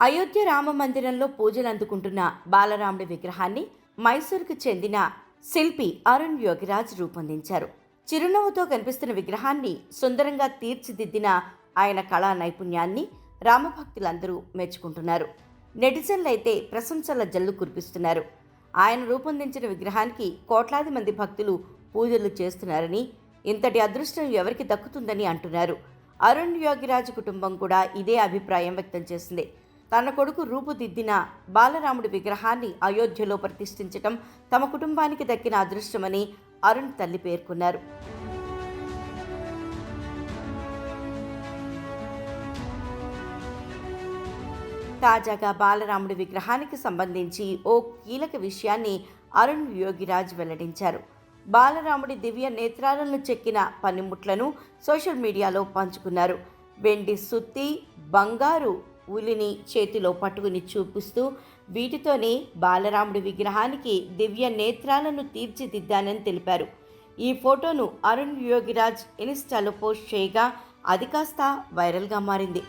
అయోధ్య రామ మందిరంలో పూజలు అందుకుంటున్న బాలరాముడి విగ్రహాన్ని మైసూరుకు చెందిన శిల్పి అరుణ్ యోగిరాజ్ రూపొందించారు. చిరునవ్వుతో కనిపిస్తున్న విగ్రహాన్ని సుందరంగా తీర్చిదిద్దిన ఆయన కళా నైపుణ్యాన్ని రామభక్తులందరూ మెచ్చుకుంటున్నారు. నెటిజన్లైతే ప్రశంసల జల్లు కురిపిస్తున్నారు. ఆయన రూపొందించిన విగ్రహానికి కోట్లాది మంది భక్తులు పూజలు చేస్తున్నారని ఇంతటి అదృష్టం ఎవరికి దక్కుతుందని అంటున్నారు. అరుణ్ యోగిరాజ్ కుటుంబం కూడా ఇదే అభిప్రాయం వ్యక్తం చేసింది. తన కొడుకు రూపుదిద్దిన బాలరాముడి విగ్రహాన్ని అయోధ్యలో ప్రతిష్ఠించటం తమ కుటుంబానికి దక్కిన అదృష్టమని అరుణ్ తల్లి పేర్కొన్నారు. తాజాగా బాలరాముడి విగ్రహానికి సంబంధించి ఓ కీలక విషయాన్ని అరుణ్ యోగిరాజ్ వెల్లడించారు. బాలరాముడి దివ్య నేత్రాలను చెక్కిన పనిముట్లను సోషల్ మీడియాలో పంచుకున్నారు. వెండి సుత్తి బంగారు ఉలిని చేతిలో పట్టుకుని చూపిస్తూ వీటితోనే బాలరాముడి విగ్రహానికి దివ్య నేత్రాలను తీర్చిదిద్దానని తెలిపారు. ఈ ఫోటోను అరుణ్ యోగిరాజ్ ఇన్స్టాలో పోస్ట్ చేయగా అది కాస్త వైరల్గా మారింది.